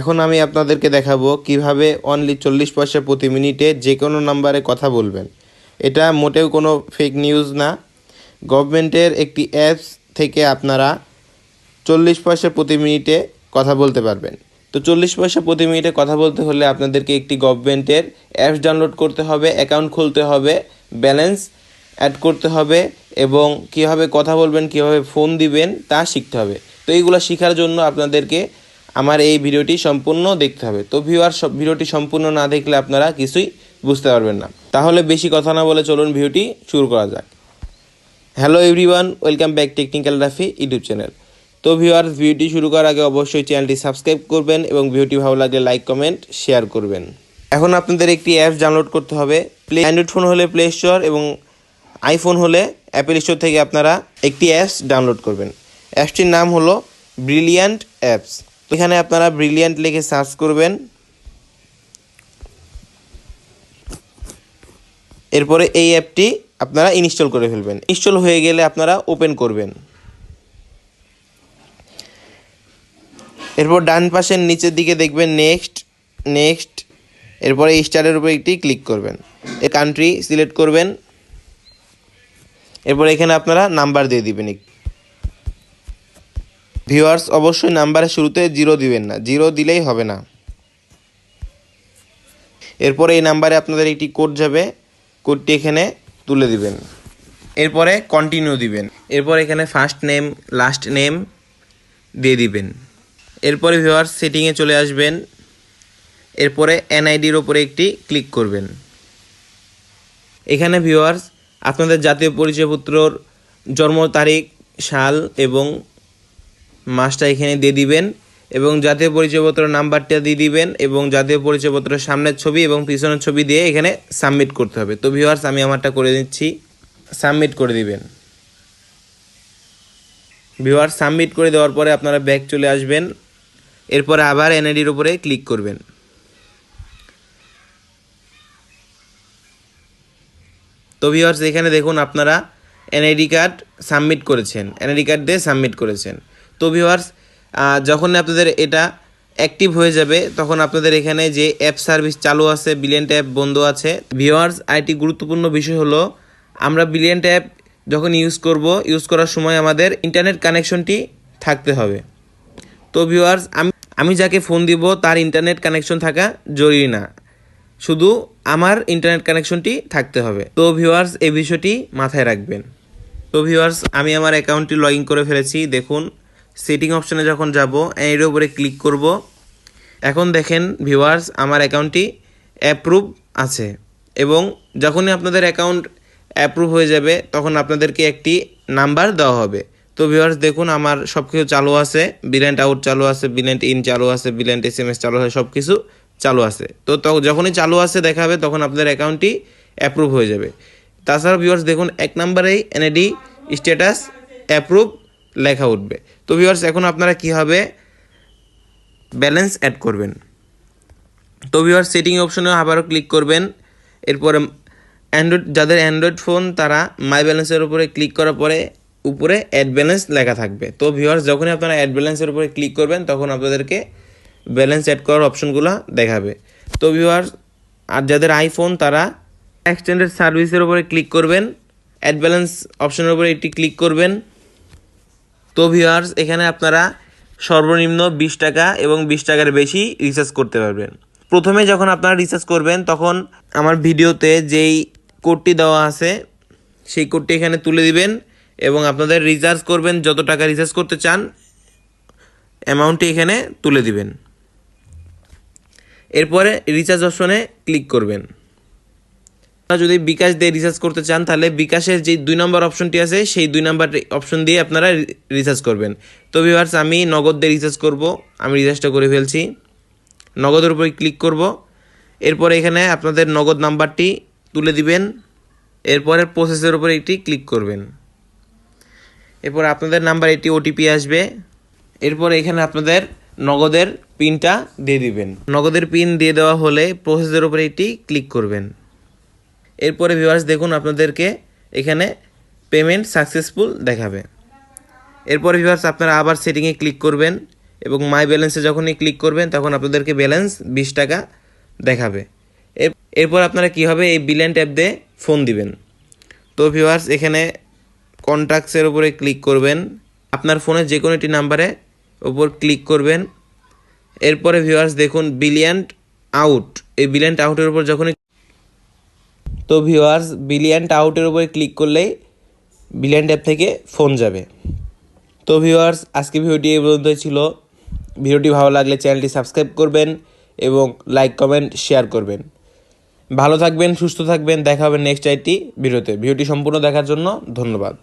এখন আমি আপনাদেরকে দেখাবো কীভাবে অনলি চল্লিশ পয়সা প্রতি মিনিটে যে কোনো নাম্বারে কথা বলবেন। এটা মোটেও কোনো ফেক নিউজ না। গভর্নমেন্টের একটি অ্যাপস থেকে আপনারা চল্লিশ পয়সা প্রতি মিনিটে কথা বলতে পারবেন। তো চল্লিশ পয়সা প্রতি মিনিটে কথা বলতে হলে আপনাদেরকে একটি গভর্নমেন্টের অ্যাপস ডাউনলোড করতে হবে অ্যাকাউন্ট খুলতে হবে ব্যালেন্স অ্যাড করতে হবে এবং কীভাবে কথা বলবেন, কীভাবে ফোন দিবেন তা শিখতে হবে। তো এইগুলো শেখার জন্য আপনাদেরকে আমার এই ভিডিওটি সম্পূর্ণ দেখতে হবে। তো ভিউয়ার ভিডিওটি সম্পূর্ণ না দেখলে আপনারা কিছুই বুঝতে পারবেন না। তাহলে বেশি কথা না বলে চলুন ভিডিওটি শুরু করা যাক। Hello everyone welcome back technical Rafi YouTube channel তো ভিউয়ার্স ভিডিওটি শুরু করার আগে অবশ্যই চ্যানেলটি সাবস্ক্রাইব করবেন এবং ভিডিওটি ভালো লাগলে লাইক কমেন্ট শেয়ার করবেন। এখন আপনাদের একটি অ্যাপস ডাউনলোড করতে হবে। প্লে অ্যান্ড্রয়েড ফোন হলে প্লে স্টোর এবং আইফোন হলে অ্যাপেল স্টোর থেকে আপনারা একটি অ্যাপস ডাউনলোড করবেন। অ্যাপসটির নাম হলো ব্রিলিয়ান্ট অ্যাপস এখানে আপনারা ব্রিলিয়ান্ট লিখে সার্চ করবেন। এরপরে এই অ্যাপটি আপনারা ইনস্টল করে ফেলবেন। ইনস্টল হয়ে গেলে আপনারা ওপেন করবেন। এরপর ডান পাশের নিচের দিকে দেখবেন নেক্সট নেক্সট এরপরে স্টারের উপর একটি ক্লিক করবেন। এ কান্ট্রি সিলেক্ট করবেন। এরপর এখানে আপনারা নাম্বার দিয়ে দিবেন ভিউয়ার্স, অবশ্যই নাম্বারের শুরুতে জিরো দিবেন না। জিরো দিলেই হবে না। এরপরে এই নাম্বারে আপনাদের একটি কোড যাবে। কোডটি এখানে তুলে দিবেন। এরপরে কন্টিনিউ দিবেন। এরপর এখানে ফার্স্ট নেম লাস্ট নেম দিয়ে দিবেন। এরপরে ভিউয়ার্স সেটিংয়ে চলে আসবেন। এরপরে এনআইডির ওপরে একটি ক্লিক করবেন। এখানে ভিউয়ার্স, আপনাদের জাতীয় পরিচয়পত্রর জন্ম তারিখ, সাল এবং মাসটা এখানে দিয়ে দিবেন এবং জাতীয় পরিচয়পত্র নাম্বারটা দিয়ে দিবেন এবং জাতীয় পরিচয়পত্রের সামনের ছবি এবং পিছনের ছবি দিয়ে এখানে সাবমিট করতে হবে। তো ভিউয়ার্স আমি আমারটা করে দিচ্ছি। সাবমিট করে দিবেন। ভিউয়ার সাবমিট করে দেওয়ার পরে আপনারা ব্যাক চলে আসবেন। এরপরে আবার এনআইডির উপরে ক্লিক করবেন। তো ভিউয়ার্স এখানে দেখুন আপনারা এনআইডি কার্ড সাবমিট করেছেন। এনআইডি কার্ড দিয়ে সাবমিট করেছেন। তো ভিউয়ার্স যখন আপনাদের এটা অ্যাক্টিভ হয়ে যাবে, তখন আপনাদের এখানে যে অ্যাপ সার্ভিস চালু আছে বিলিয়েন্ট অ্যাপ বন্ধ আছে। ভিউয়ার্স আইটি গুরুত্বপূর্ণ বিষয় হলো, আমরা বিলিয়েন্ট অ্যাপ যখন ইউজ করব ইউজ করার সময় আমাদের ইন্টারনেট কানেকশনটি থাকতে হবে। তো ভিউয়ার্স আমি আমি যাকে ফোন দিব, তার ইন্টারনেট কানেকশন থাকা জরুরি না। শুধু আমার ইন্টারনেট কানেকশনটি থাকতে হবে। তো ভিউয়ার্স এই বিষয়টি মাথায় রাখবেন। তো ভিউয়ার্স আমি আমার অ্যাকাউন্টটি লগ করে ফেলেছি। দেখুন সেটিং অপশনে যখন যাব, এর উপরে ক্লিক করব, এখন দেখেন ভিউয়ার্স আমার অ্যাকাউন্টটি অ্যাপ্রুভ আছে। এবং যখনই আপনাদের অ্যাকাউন্ট অ্যাপ্রুভ হয়ে যাবে, তখন আপনাদেরকে একটি নাম্বার দেওয়া হবে। তো ভিউয়ার্স দেখুন আমার সব কিছু চালু আছে বিলেন্ট আউট চালু আছে বিলেন্ট ইন চালু আছে বিলেন্ট এস এম এস চালু আছে সব কিছু চালু আছে। তো যখনই চালু আছে, দেখাবে, তখন আপনাদের অ্যাকাউন্টটি অ্যাপ্রুভ হয়ে যাবে। তাছাড়া ভিউয়ার্স দেখুন, এক নম্বরেই এনএডি স্ট্যাটাস অ্যাপ্রুভ লেখা উঠবে। তো ভিউয়ার্স এখন আপনারা কীভাবে ব্যালেন্স অ্যাড করবেন। তো ভিউয়ার্স সেটিং অপশনে আবারও ক্লিক করবেন। এরপরে অ্যান্ড্রয়েড যাদের অ্যান্ড্রয়েড ফোন তারা মাই ব্যালেন্সের উপরে ক্লিক করার পরে উপরে অ্যাড ব্যালেন্স লেখা থাকবে। তো ভিউয়ার্স যখনই আপনারা অ্যাড ব্যালেন্সের উপরে ক্লিক করবেন, তখন আপনাদেরকে ব্যালেন্স অ্যাড করার অপশনগুলো দেখাবে। তো ভিউয়ার্স আর যাদের আইফোন তারা এক্সটেন্ডেড সার্ভিসের উপরে ক্লিক করবেন। অ্যাড ব্যালেন্স অপশনের উপরে একটি ক্লিক করবেন। তো ভিউয়ার্স এখানে আপনারা সর্বনিম্ন বিশ টাকা এবং বিশ টাকার বেশি রিচার্জ করতে পারবেন। প্রথমে যখন আপনারা রিচার্জ করবেন, তখন আমার ভিডিওতে যেই কোডটি দেওয়া আছে, সেই কোডটি এখানে তুলে দিবেন এবং আপনাদের রিচার্জ করবেন, যত টাকা রিচার্জ করতে চান অ্যামাউন্টটি এখানে তুলে দিবেন। এরপরে রিচার্জ অপশনে ক্লিক করবেন। আপনারা যদি বিকাশ দিয়ে রিচার্জ করতে চান, তাহলে বিকাশের যে দুই নম্বর অপশনটি আছে, সেই দুই নম্বর অপশন দিয়ে আপনারা রিচার্জ করবেন। তো ভিউয়ার্স আমি নগদ দিয়ে রিচার্জ করব। আমি রিচার্জটা করে ফেলছি। নগদের উপরে ক্লিক করব। এরপর এখানে আপনাদের নগদ নাম্বারটি তুলে দিবেন। এরপরে প্রসেসের উপরে একটি ক্লিক করবেন। এরপর আপনাদের নাম্বার একটি ওটিপি আসবে। এরপর এখানে আপনাদের নগদের পিনটা দিয়ে দিবেন। নগদের পিন দিয়ে দেওয়া হলে প্রসেসের উপরে একটি ক্লিক করবেন। এরপরে ভিউয়ার্স দেখুন আপনাদেরকে এখানে পেমেন্ট সাকসেসফুল দেখাবে। এরপরে ভিউয়ার্স আপনারা আবার সেটিংয়ে ক্লিক করবেন এবং মাই ব্যালেন্সে যখনই ক্লিক করবেন তখন আপনাদেরকে ব্যালেন্স বিশ টাকা দেখাবে। এরপর আপনারা কী হবে? এই বিলিয়ন ট্যাব দিয়ে ফোন দিবেন। তো ভিউয়ার্স এখানে কন্ট্যাক্টসের উপরে ক্লিক করবেন। আপনার ফোনে যে কোনো একটি নাম্বারে ওপর ক্লিক করবেন। এরপরে ভিউয়ার্স দেখুন বিলিয়ন্ট আউট এই বিলিয়ন্ট আউটের উপর যখনই তো ভিওয়ার্স বিলিয়ান্ট আউটের উপরে ক্লিক করলেই বিলিয়ান্ট অ্যাপ থেকে ফোন যাবে। তো ভিওয়ার্স আজকে ভিডিওটি এই পর্যন্তই ছিল। ভিডিওটি ভালো লাগলে চ্যানেলটি সাবস্ক্রাইব করবেন এবং লাইক কমেন্ট শেয়ার করবেন। ভালো থাকবেন, সুস্থ থাকবেন, দেখা হবে নেক্সট আইটি ভিডিওতে। ভিডিওটি সম্পূর্ণ দেখার জন্য ধন্যবাদ।